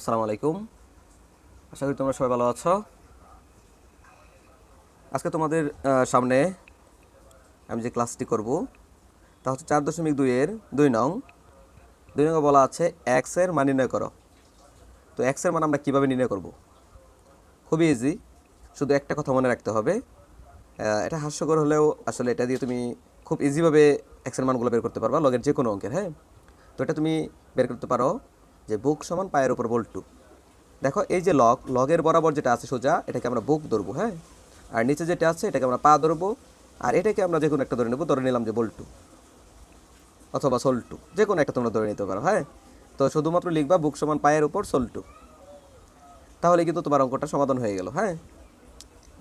আসসালামু আলাইকুম। আশা করি তোমরা সবাই ভালো আছো। আজকে তোমাদের সামনে আমি যে ক্লাসটি করব, তা হচ্ছে চার দশমিক দুইয়ের দুই নং। দুই নং বলা আছে এক্সের মান নির্ণয় করো। তো এক্সের মান আমরা কীভাবে নির্ণয় করব? খুবই ইজি শুধু একটা কথা মনে রাখতে হবে এটা হাস্যকর হলেও আসলে এটা দিয়ে তুমি খুব ইজিভাবে এক্সের মানগুলো বের করতে পারবা লগের যে কোনো অঙ্কের হ্যাঁ? তো এটা তুমি বের করতে পারো। যে বুক সমান পায়ের উপর বল্টু। দেখো, এই যে লগ লগের বরাবর যেটা আছে সোজা, এটাকে আমরা বুক ধরবো হ্যাঁ? আর নিচে যেটা আছে, এটাকে আমরা পা ধরবো, আর এটাকে আমরা যে কোনো একটা ধরে নেব, ধরে নিলাম যে বল্টু। অথবা সোলটু যে কোনো একটা তোমরা ধরে নিতে পারো হ্যাঁ? তো শুধুমাত্র লিখবা বুক সমান পায়ের উপর সোলটু। তাহলে কিন্তু তোমার অঙ্কটা সমাধান হয়ে গেল হ্যাঁ?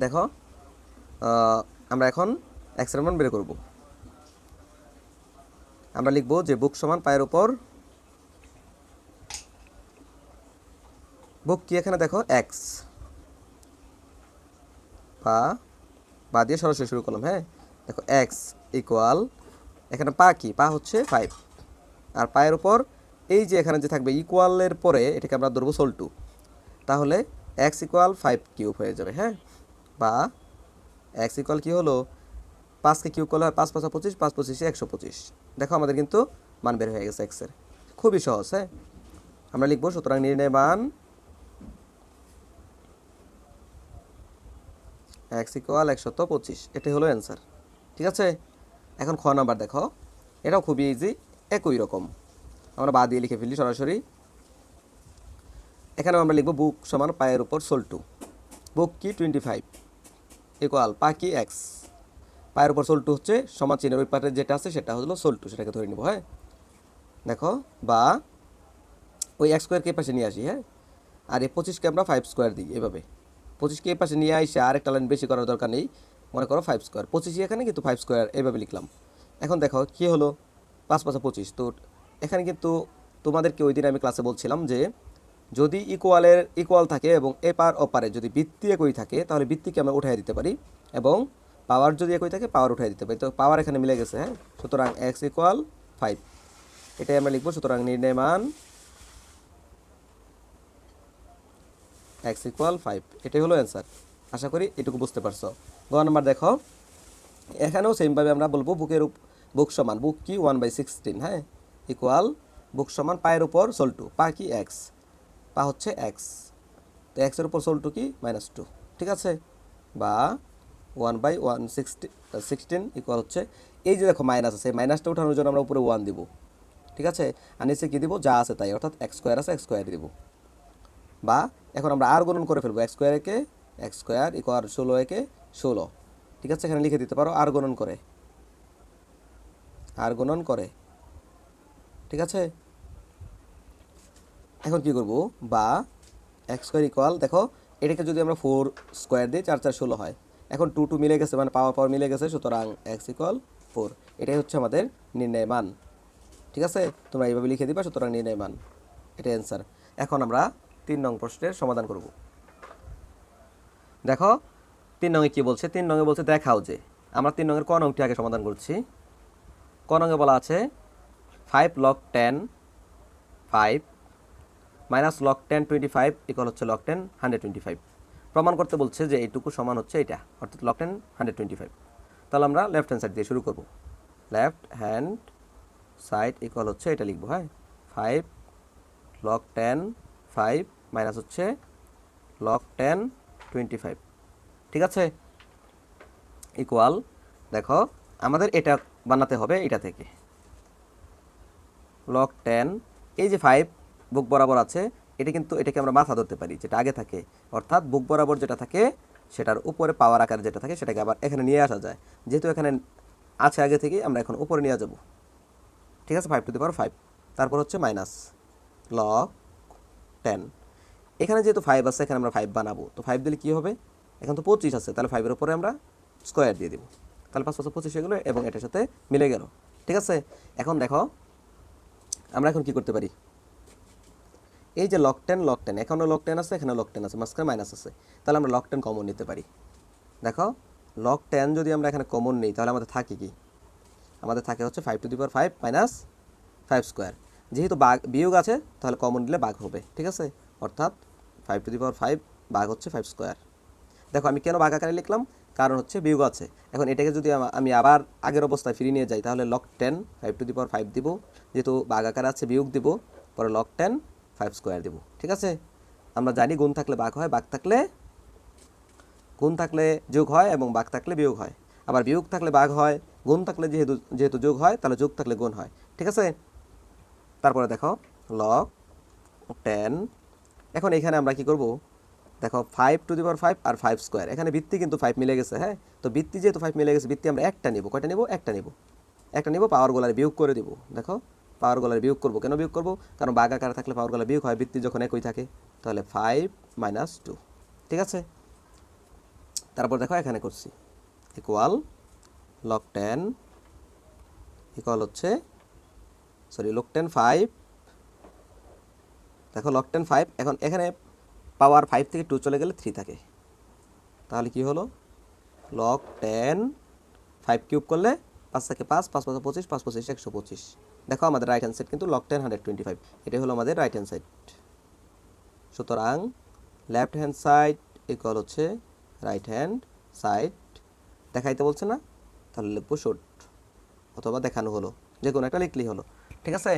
দেখো আমরা এখন এক্সের মান বের করব। আমরা লিখব যে বুক সমান পায়ের উপর বুক কি এখানে দেখো? এক্স পা পা দিয়ে সরাসরি শুরু করলাম হ্যাঁ? দেখো এক্স ইকুয়াল এখানে পা কি? পা হচ্ছে ফাইভ আর পায়ের উপর এই যে এখানে যে থাকবে ইকুয়ালের পরে এটাকে আমরা ধরবো সোল টু তাহলে এক্স ইকুয়াল ফাইভ কিউব হয়ে যাবে হ্যাঁ? বা এক্স ইকুয়াল কী হলো? পাঁচকে কিউব করলে হয় পাঁচ, পাঁচা পঁচিশ, পাঁচ, পঁচিশে একশো পঁচিশ। দেখো, আমাদের কিন্তু মান বের হয়ে গেছে এক্সের খুবই সহজ হ্যাঁ? আমরা লিখব, সুতরাং নির্ণয় মান এক্স ইকুয়াল একশত পঁচিশ। এটাই হলো অ্যান্সার ঠিক আছে? এখন খ নাম্বার দেখো। এটাও খুবই ইজি একই রকম। আমরা বা দিয়ে লিখে ফেলি সরাসরি। এখানে আমরা লিখব বুক সমান পায়ের উপর সোল টু বুক কি? টোয়েন্টি ফাইভ ইকুয়াল পা কি এক্স পায়ের উপর সোল টু হচ্ছে সমান চিহ্নের ওই পাটের যেটা আছে সেটা হলো সোল টু সেটাকে ধরে নেব হ্যাঁ? দেখো, বা ওই এক স্কোয়ারকে পাশে নিয়ে আসি হ্যাঁ? আর এই পঁচিশকে আমরা ফাইভ স্কোয়ার দিই, এভাবে। পঁচিশকে এই পাশে নিয়ে আসে আর একটা লাইন বেশি করার দরকার নেই। মনে করো ফাইভ স্কোয়ার পঁচিশই এখানে কিন্তু ফাইভ স্কোয়ার এভাবে লিখলাম। এখন দেখো, কী হলো? পাঁচ পাঁচা পঁচিশ। তো এখানে কিন্তু তোমাদেরকে ওই দিন আমি ক্লাসে বলছিলাম যে, যদি ইকুয়ালের ইকুয়াল থাকে এবং এ পার ও পারে যদি বৃত্তি একই থাকে, তাহলে বৃত্তিকে আমরা উঠাই দিতে পারি এবং পাওয়ার যদি একই থাকে পাওয়ার উঠাই দিতে পারি। তো পাওয়ার এখানে মিলে গেছে হ্যাঁ? সুতরাং এক্স ইকুয়াল ফাইভ এটাই আমরা লিখব, সুতরাং নির্ণয় মান এক্স ইকুয়াল ফাইভ, এটাই হলো অ্যান্সার আশা করি এটুকু বুঝতে পারছ। গ নাম্বার দেখো, এখানেও সেমভাবে আমরা বলব বুকের বুক সমান, বুক কি? ওয়ান বাই সিক্সটিন হ্যাঁ? ইকুয়াল বুক সমান পায়ের উপর সোল টু পা কি? এক্স পা হচ্ছে এক্স তো এক্সের উপর সোল টু কি? মাইনাস টু ঠিক আছে? বা one by one sixty sixteen equal হচ্ছে, এই যে দেখো মাইনাস আছে মাইনাসটা ওঠানোর জন্য আমরা উপরে ওয়ান দিব, ঠিক আছে? আর নিচে কী দিব? যা আছে তাই, অর্থাৎ এক্স স্কোয়ার আছে এক্স স্কোয়ার দিব। বা এখন আমরা আর গুণন করে ফেলব এক্স স্কোয়ার একে এক্স স্কোয়ার ইকুয়াল ষোলো একে ষোলো। ঠিক আছে? এখানে লিখে দিতে পারো আর গুণন করে। আর গুণন করে। ঠিক আছে? এখন কি করব? বা এক্স স্কোয়ার ইকুয়াল, দেখো, এটাকে যদি আমরা ফোর স্কোয়ার দিই চার চার ষোলো হয়, এখন টু টু মিলে গেছে মানে পাওয়ার পাওয়ার মিলে গেছে, সুতরাং এক্স ইকুয়াল ফোর এটাই হচ্ছে আমাদের নির্ণয় মান। ঠিক আছে? তোমরা এইভাবে লিখে দিবা, সুতরাং নির্ণয় মান। এটা অ্যান্সার এখন আমরা তিন নং প্রশ্নের সমাধান করব। দেখো, তিন নঙে কি বলছে? তিন নঙে বলছে, দেখাও যে। আমরা তিন নঙের ক নংটি আগে সমাধান করছি। ক নঙে বলা আছে five log ten five minus log ten twenty five equal হচ্ছে log ten hundred twenty five প্রমাণ করতে বলছে যে এইটুকু সমান হচ্ছে এটা, অর্থাৎ log ten hundred twenty five তাহলে আমরা লেফট হ্যান্ড সাইড দিয়ে শুরু করব। লেফট হ্যান্ড সাইড ইকুয়াল হচ্ছে, এটা লিখব হ্যাঁ? Five log ten five minus হচ্ছে লক টেন টোয়েন্টি ফাইভ ঠিক আছে? ইকুয়াল দেখো, আমাদের এটা বানাতে হবে এটা থেকে। লক টেন এই যে ফাইভ বুক বরাবর আছে, এটা কিন্তু এটাকে আমরা মাথা ধরতে পারি, যেটা আগে থাকে। অর্থাৎ বুক বরাবর যেটা থাকে, সেটার উপরে পাওয়ার আকারে যেটা থাকে, সেটাকে আবার এখানে নিয়ে আসা যায়। যেহেতু এখানে আছে আগে থেকে আমরা এখন উপরে নিয়ে যাব। ঠিক আছে? Five to the power five তারপর হচ্ছে মাইনাস লক টেন এখানে যেহেতু ফাইভ আছে, এখানে আমরা ফাইভ বানাবো। তো ফাইভ দিলে কী হবে? এখন তো পঁচিশ আছে, তাহলে ফাইভের উপরে আমরা স্কোয়ার দিয়ে দেবো। তাহলে পাঁচ পাঁচশো পঁচিশ হয়ে গেলো এবং এটার সাথে মিলে গেল। ঠিক আছে? এখন দেখো, আমরা এখন কি করতে পারি? এই যে লক টেন লক টেন এখানেও লক টেন আছে, এখানে লক টেন আছে, মাঝখানে মাইনাস আছে। তাহলে আমরা লক টেন কমন নিতে পারি। দেখো লক টেন যদি আমরা এখানে কমন নিই, তাহলে আমাদের থাকে কি? আমাদের থাকে হচ্ছে five to the power five minus five square যেহেতু বাঘ বিয়োগ আছে, তাহলে কমন নিলে বাঘ হবে। ঠিক আছে? অর্থাৎ five to the power five বাঘ হচ্ছে ফাইভ স্কোয়ার দেখো, আমি কেন বাঘ আকারে লিখলাম? কারণ হচ্ছে বিয়োগ আছে। এখন এটাকে যদি আমি আবার আগের অবস্থায় ফিরিয়ে নিয়ে যাই, তাহলে log ten five to the power five দিব। যেহেতু বাঘ আকারে আছে, বিয়োগ দিব, পরে লক টেন ফাইভ স্কোয়ার দিব। ঠিক আছে? আমরা জানি গুণ থাকলে বাঘ হয় বাঘ থাকলে গুণ থাকলে যোগ হয় এবং বাঘ থাকলে বিয়োগ হয়। আবার বিয়োগ থাকলে বাঘ হয়, গুণ থাকলে যেহেতু যেহেতু যোগ হয়, তাহলে যোগ থাকলে গুণ হয়। ঠিক আছে? তারপরে দেখো লক টেন এখন এখানে আমরা কি করব? দেখো five to the power five R five square এখানে বৃত্তি কিন্তু ফাইভ মিলে গেছে হ্যাঁ? তো বৃত্তি যেহেতু ফাইভ মিলে গেছে বৃত্তি আমরা একটা নিব। কয়টা নিব? একটা নিব। একটা নিব পাওয়ার গোলার বিয়োগ করে দিব। দেখো পাওয়ার গোলার বিয়োগ করব। কেন বিয়োগ করব? কারণ বাঘ আকারে থাকলে পাওয়ার গোলার বিয়োগ হয় বৃত্তি যখন একই থাকে, তাহলে ফাইভ মাইনাস টু ঠিক আছে? তারপর দেখো, এখানে করছি। ইকুয়াল লক টেন ইকুয়াল হচ্ছে সরি লক টেন ফাইভ দেখো লক টেন ফাইভ এখন এখানে পাওয়ার ফাইভ থেকে টু চলে গেলে থ্রি থাকে। তাহলে কি হলো? লক টেন ফাইভ কিউব করলে পাঁচ থেকে পাঁচ পাঁচ পাঁচ পঁচিশ পাঁচ পঁচিশ, একশো পঁচিশ। দেখো আমাদের রাইট হ্যান্ড সাইড কিন্তু log ten hundred twenty five এটাই হলো আমাদের রাইট হ্যান্ড সাইড সুতরাং লেফট হ্যান্ড সাইড ইকুয়াল হচ্ছে রাইট হ্যান্ড সাইড দেখাইতে বলছে না? তাহলে লিখব শোট অথবা দেখানো হলো যে কোনো একটা লিখলেই হলো। ঠিক আছে?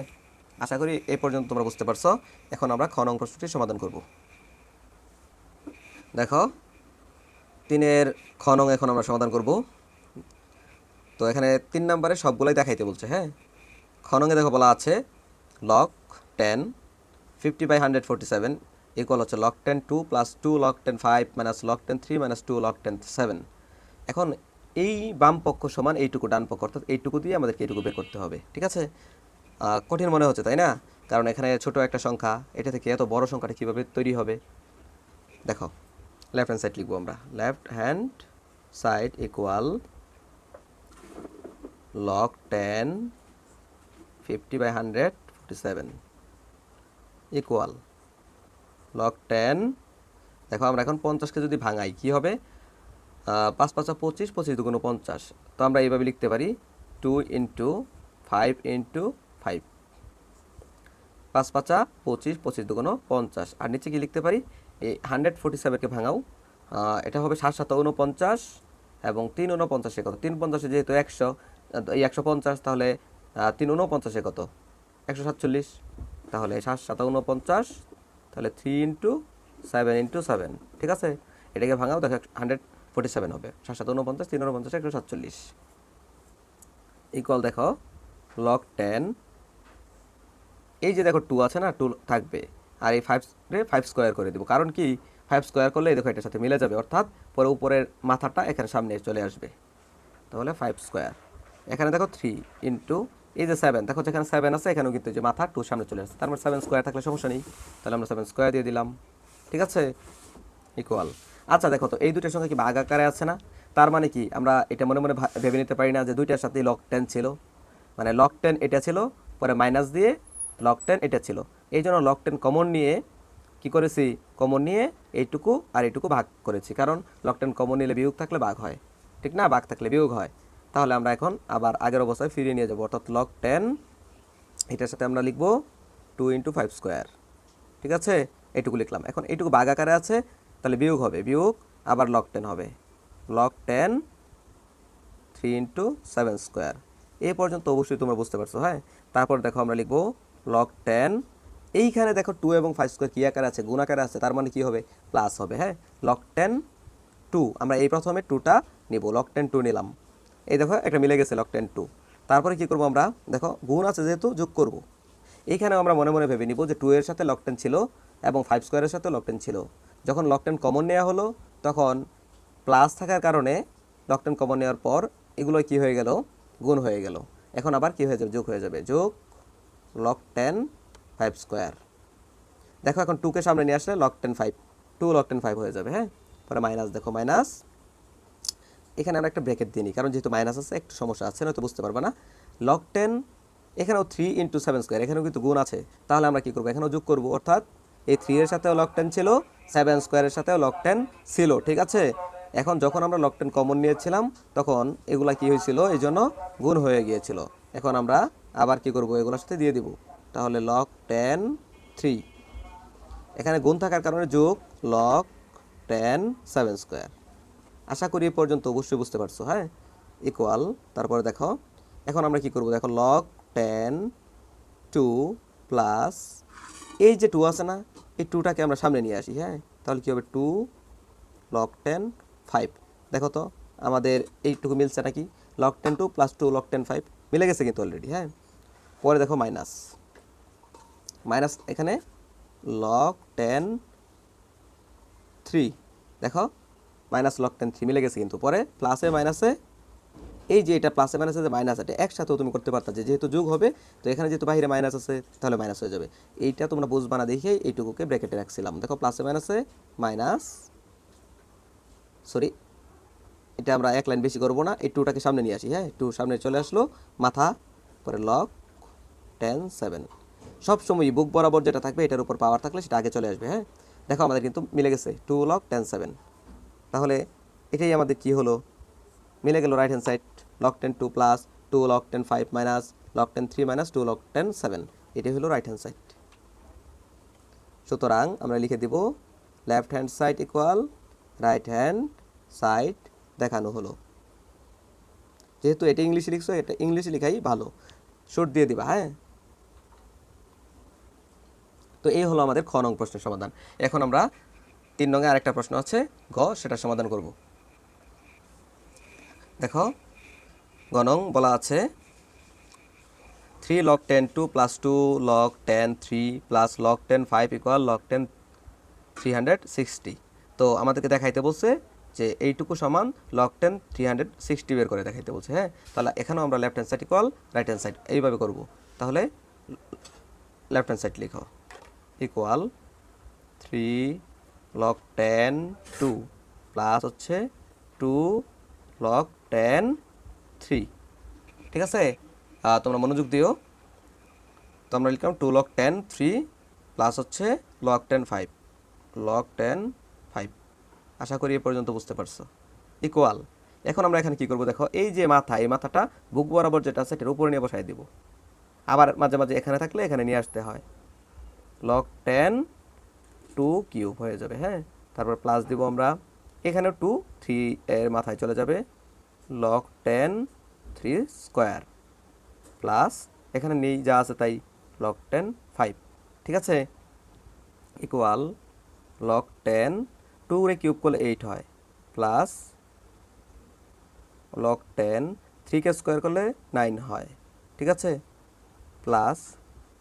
আশা করি এই পর্যন্ত তোমরা বুঝতে পারছ। এখন আমরা খ নং প্রশ্নটি সমাধান করব। দেখো, তিনের খ এখন আমরা সমাধান করব। তো এখানে তিন নম্বরে সবগুলোই দেখাইতে বলছে হ্যাঁ? খ নঙে দেখো বলা আছে log ten fifty by hundred forty seven equal হচ্ছে log ten two plus two log ten five minus log ten three minus two log ten seven এখন এই বাম পক্ষ সমান এইটুকু, ডান পক্ষ, অর্থাৎ এইটুকু দিয়ে আমাদেরকে এইটুকু বের করতে হবে, ঠিক আছে? কঠিন মনে হচ্ছে, তাই না? কারণ এখানে ছোট একটা সংখ্যা, এটা থেকে এত বড় সংখ্যাটা কীভাবে তৈরি হবে? দেখো লেফট হ্যান্ড সাইড লিখব আমরা। Left hand side equal log ten fifty by hundred forty seven equal log ten দেখো, আমরা এখন পঞ্চাশকে যদি ভাঙাই, কি হবে? পাঁচ পাঁচা পঁচিশ পঁচিশ দুগুণ পঞ্চাশ। তো আমরা এইভাবে লিখতে পারি two into five into five পাঁচ পাঁচা, পঁচিশ পঁচিশ দুগুণ পঞ্চাশ। আর নিচে কি লিখতে পারি? এই হান্ড্রেড ফোর্টি সেভেনকে ভাঙাও। এটা হবে সাত সাত উনপঞ্চাশ এবং তিন উনপঞ্চাশে কত? তিন পঞ্চাশে যেহেতু একশো, এই একশো পঞ্চাশ তাহলে তিন উনপঞ্চাশে কত? একশো সাতচল্লিশ। তাহলে সাত সাত উনপঞ্চাশ, তাহলে three into seven into seven ঠিক আছে? এটাকে ভাঙাও, দেখো হান্ড্রেড ফোর্টি সেভেন হবে। সাত সাত উনপঞ্চাশ, তিন উনপঞ্চাশ, একশো সাতচল্লিশ। ইকুয়াল দেখো লক টেন এই যে দেখো টু আছে না টু থাকবে। আর এই ফাইভ ফাইভ স্কোয়ার করে দেবো। কারণ কি? ফাইভ স্কোয়ার করলে দেখো এটার সাথে মিলে যাবে। অর্থাৎ পরে উপরের মাথাটা এখানে সামনে চলে আসবে। তাহলে ফাইভ স্কোয়ার এখানে দেখো থ্রি ইন্টু এই যে সেভেন দেখো যেখানে সেভেন আছে, এখানেও কিন্তু যে মাথা টু সামনে চলে আসছে তার মানে সেভেন স্কোয়ার থাকলে সমস্যা নেই। তাহলে আমরা সেভেন স্কোয়ার দিয়ে দিলাম। ঠিক আছে? ইকুয়াল আচ্ছা দেখো তো, এই দুইটার সঙ্গে কি ভাগ আকারে আছে না? তার মানে কি? আমরা এটা মনে মনে ভেবে নিতে পারি না যে দুইটার সাথেই লক টেন ছিল। মানে লক টেন এটা ছিল, পরে মাইনাস দিয়ে লক টেন এটা ছিল। এই জন্য লক টেন কমন নিয়ে কি করেছি? কমন নিয়ে এইটুকু আর এইটুকু ভাগ করেছি। কারণ লক টেন কমন নিলে বিয়োগ থাকলে ভাগ হয়। ঠিক না? ভাগ থাকলে বিয়োগ হয়। তাহলে আমরা এখন আবার আগের অবস্থায় ফিরিয়ে নিয়ে যাব। অর্থাৎ লক টেন এটার সাথে আমরা লিখব টু ইন্টু ফাইভ স্কোয়ার ঠিক আছে? এইটুকু লিখলাম। এখন এইটুকু বাঘ আকারে আছে, তাহলে বিয়োগ হবে। বিয়োগ, আবার লক টেন হবে। Log ten three into seven square এই পর্যন্ত অবশ্যই তোমরা বুঝতে পারছ হ্যাঁ? তারপর দেখো আমরা লিখব লক টেন এইখানে দেখো টু এবং ফাইভ স্কোয়ার কী আকারে আছে? গুণ আকারে আছে, তার মানে কি হবে? প্লাস হবে হ্যাঁ? লক টেন টু আমরা এই প্রথমে টুটা নিব লক টেন টু নিলাম। এই দেখো, একটা মিলে গেছে লক টেন টু তারপরে কি করব আমরা? দেখো, গুণ আছে যেহেতু, যোগ করব। এইখানেও আমরা মনে মনে ভেবে নিব যে টু এর সাথে লক টেন ছিল এবং ফাইভ স্কোয়ারের সাথে লক টেন ছিল। যখন লক টেন কমন নেওয়া হলো, তখন প্লাস থাকার কারণে লক টেন কমন নেওয়ার পর এগুলো কি হয়ে গেল? গুণ হয়ে গেল। এখন আবার কি হয়ে যাবে? যোগ হয়ে যাবে। যোগ লক টেন ফাইভ স্কোয়ার দেখো এখন টুকে সামনে নিয়ে আসলে log ten five two log ten five হয়ে যাবে হ্যাঁ? পরে মাইনাস দেখো মাইনাস এখানে আমরা একটা ব্রেকেট দিই কারণ যেহেতু মাইনাস আছে, একটু সমস্যা আছে, নয়তো বুঝতে পারবে না। লক টেন এখানেও থ্রি ইন্টু সেভেন স্কোয়ার এখানেও কিন্তু গুণ আছে। তাহলে আমরা কী করব? এখানেও যোগ করব, অর্থাৎ এই থ্রি এর সাথেও লক টেন ছিল সেভেন স্কোয়ারের সাথেও লক টেন ছিল, ঠিক আছে? এখন যখন আমরা লক টেন কমন নিয়েছিলাম, তখন এগুলা কি হয়েছিল? এই জন্য গুণ হয়ে গিয়েছিল। এখন আমরা আবার কি করব? এগুলোর সাথে দিয়ে দিব। তাহলে লক টেন থ্রি এখানে গুণ থাকার কারণে যোগ লক টেন সেভেন স্কোয়ার আশা করি এ পর্যন্ত অবশ্যই বুঝতে পারছ হ্যাঁ? ইকুয়াল তারপরে দেখো। এখন আমরা কি করব? দেখো লক টেন টু প্লাস এই যে টু আছে না, এই টুটাকে আমরা সামনে নিয়ে আসি হ্যাঁ? তাহলে কী হবে? টু লক টেন ফাইভ দেখো তো, আমাদের এইটুকু মিলছে নাকি? Log ten two plus two log ten five মিলে গেছে কিন্তু অলরেডি হ্যাঁ? পরে দেখো মাইনাস মাইনাস এখানে লক টেন থ্রি দেখো মাইনাস লক টেন থ্রি মিলে গেছে কিন্তু। পরে প্লাসে মাইনাসে এই যে এটা প্লাসে মাইনাসে যে মাইনাস এটা একসাথেও তুমি করতে পারতা যেহেতু যোগ হবে, তো এখানে যেহেতু বাইরে মাইনাস আছে, তাহলে মাইনাস হয়ে যাবে। এইটা তোমরা বুঝবা না দেখে এইটুকুকে ব্র্যাকেটে রাখছিলাম। দেখো প্লাসে মাইনাসে মাইনাস সরি এটা আমরা এক লাইন বেশি করব না, এই টুটাকে সামনে নিয়ে আসি হ্যাঁ? টু সামনে চলে আসলো, মাথা, পরে লক টেন সেভেন সবসময় বুক বরাবর যেটা থাকবে এটার উপর পাওয়ার থাকলে সেটা আগে চলে আসবে হ্যাঁ? দেখো আমাদের কিন্তু মিলে গেছে টু লক টেন সেভেন তাহলে এটাই আমাদের কি হলো? মিলে গেল right hand side log ten two plus two log ten five minus log ten three minus two log ten seven এটাই হলো রাইট হ্যান্ড সাইড সুতরাং আমরা লিখে দিব left hand side equal right hand side দেখানো হলো। যেহেতু এটা ইংলিশে লিখছো, এটা ইংলিশে লেখাই ভালো। শর্ট দিয়ে দিবা হ্যাঁ? তো এই হলো আমাদের খ নং প্রশ্নের সমাধান। এখন আমরা তিন নঙে আরেকটা প্রশ্ন আছে, গ, সেটা সমাধান করব। দেখো, গ নং বলা আছে three log ten two plus two log ten three plus log ten five equal log ten three hundred sixty তো আমাদেরকে দেখাইতে বলছে যে এইটুকু সমান log ten three hundred sixty বের করে দেখাইতে বলছে হ্যাঁ? তাহলে এখানেও আমরা left hand side equal right hand side এইভাবে করব। তাহলে লেফট হ্যান্ড সাইড লিখো। Equal three log ten two plus হচ্ছে টু লক টেন থ্রি ঠিক আছে? তোমরা মনোযোগ দিও। তো আমরা লিখলাম two log ten three plus হচ্ছে log ten five log ten five আশা করি এ পর্যন্ত বুঝতে পারছ। ইকুয়াল এখন আমরা এখানে কি করব দেখো, এই যে মাথা, এই মাথাটা বুক বরাবর যেটা আছে এটার উপরে নিয়ে বসাই দিব। আবার মাঝে মাঝে এখানে থাকলে এখানে নিয়ে আসতে হয়। লক টেন টু কিউব হয়ে যাবে হ্যাঁ? তারপর প্লাস দিব আমরা, এখানে টু থ্রি এর মাথায় চলে যাবে log ten three square plus এখানে নেই যা আছে তাই লক টেন ফাইভ ঠিক আছে? ইকুয়াল লক টেন টু রে কিউব করলে এইট হয় প্লাস লক টেন থ্রিকে স্কোয়ার করলে নাইন হয়, ঠিক আছে? প্লাস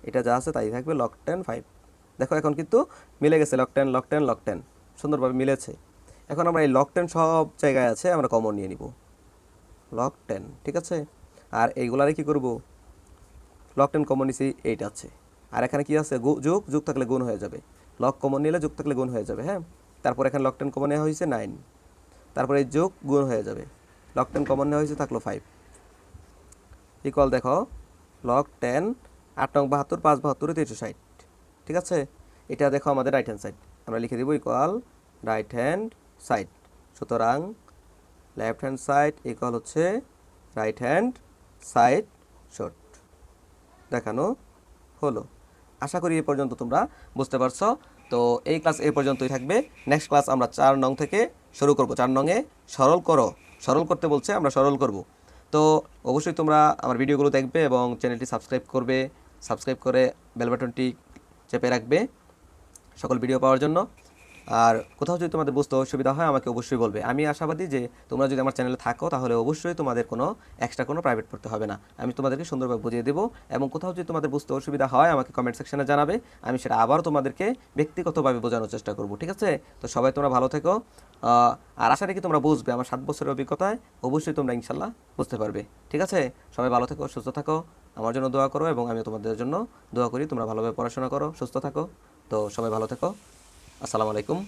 এটা যা আছে তাই থাকবে লক টেন ফাইভ দেখো এখন কিন্তু মিলে গেছে log ten log ten log ten সুন্দরভাবে মিলেছে। এখন আমরা এই লক টেন সব জায়গায় আছে, আমরা কমন নিয়ে নিব। লক টেন ঠিক আছে? আর এইগুলারে কি করব? লক টেন কমন নিছি, এইট আছে। আর এখানে কি আছে? যোগ যোগ থাকলে গুণ হয়ে যাবে। লক কমন নিলে যোগ থাকলে গুণ হয়ে যাবে হ্যাঁ? তারপর এখানে লক টেন কমন নেওয়া হয়েছে নাইন তারপরে এই যোগ গুণ হয়ে যাবে। লক টেন কমন নেওয়া হয়েছে, থাকল ফাইভ ইকুয়াল দেখো লক টেন আট নং বাহাত্তর, পাঁচ বাহাত্তরে তিনশো ষাট। ঠিক আছে? এটা দেখো আমাদের রাইট হ্যান্ড সাইড আমরা লিখে দিব ইকুয়াল রাইট হ্যান্ড সাইড সুতরাং লেফট হ্যান্ড সাইড ইকুয়াল হচ্ছে রাইট হ্যান্ড সাইড শর্ট দেখানো হলো। আশা করি এই পর্যন্ত তোমরা বুঝতে পারছ। তো এই ক্লাস এই পর্যন্তই থাকবে। নেক্সট ক্লাস আমরা চার নং থেকে শুরু করব। চার নংয়ে সরল করো। সরল করতে বলছে, আমরা সরল করব। তো অবশ্যই তোমরা আমার ভিডিওগুলো দেখবে এবং চ্যানেলটি সাবস্ক্রাইব করবে। সাবস্ক্রাইব করে বেল বাটনটি চেপে রাখবে সকল ভিডিও পাওয়ার জন্য। আর কোথাও যদি তোমাদের বুঝতে অসুবিধা হয়, আমাকে অবশ্যই বলবে। আমি আশাবাদী যে তোমরা যদি আমার চ্যানেলে থাকো, তাহলে অবশ্যই তোমাদের কোনো এক্সট্রা কোনো প্রাইভেট পড়তে হবে না। আমি তোমাদেরকে সুন্দরভাবে বুঝিয়ে দেবো এবং কোথাও যদি তোমাদের বুঝতে অসুবিধা হয়, আমাকে কমেন্ট সেকশনে জানাবে। আমি সেটা আবারও তোমাদেরকে ব্যক্তিগতভাবে বোঝানোর চেষ্টা করব, ঠিক আছে? তো সবাই তোমরা ভালো থেকো। আর আশা রাখি তোমরা বুঝবে, আমার সাত বছরের অভিজ্ঞতায় অবশ্যই তোমরা ইনশাল্লাহ বুঝতে পারবে, ঠিক আছে? সবাই ভালো থেকো, সুস্থ থাকো। আমার জন্য দোয়া করো এবং আমি তোমাদের জন্য দোয়া করি। তোমরা ভালোভাবে পড়াশোনা করো, সুস্থ থাকো। তো সবাই ভালো থেকো। আসসালামু আলাইকুম।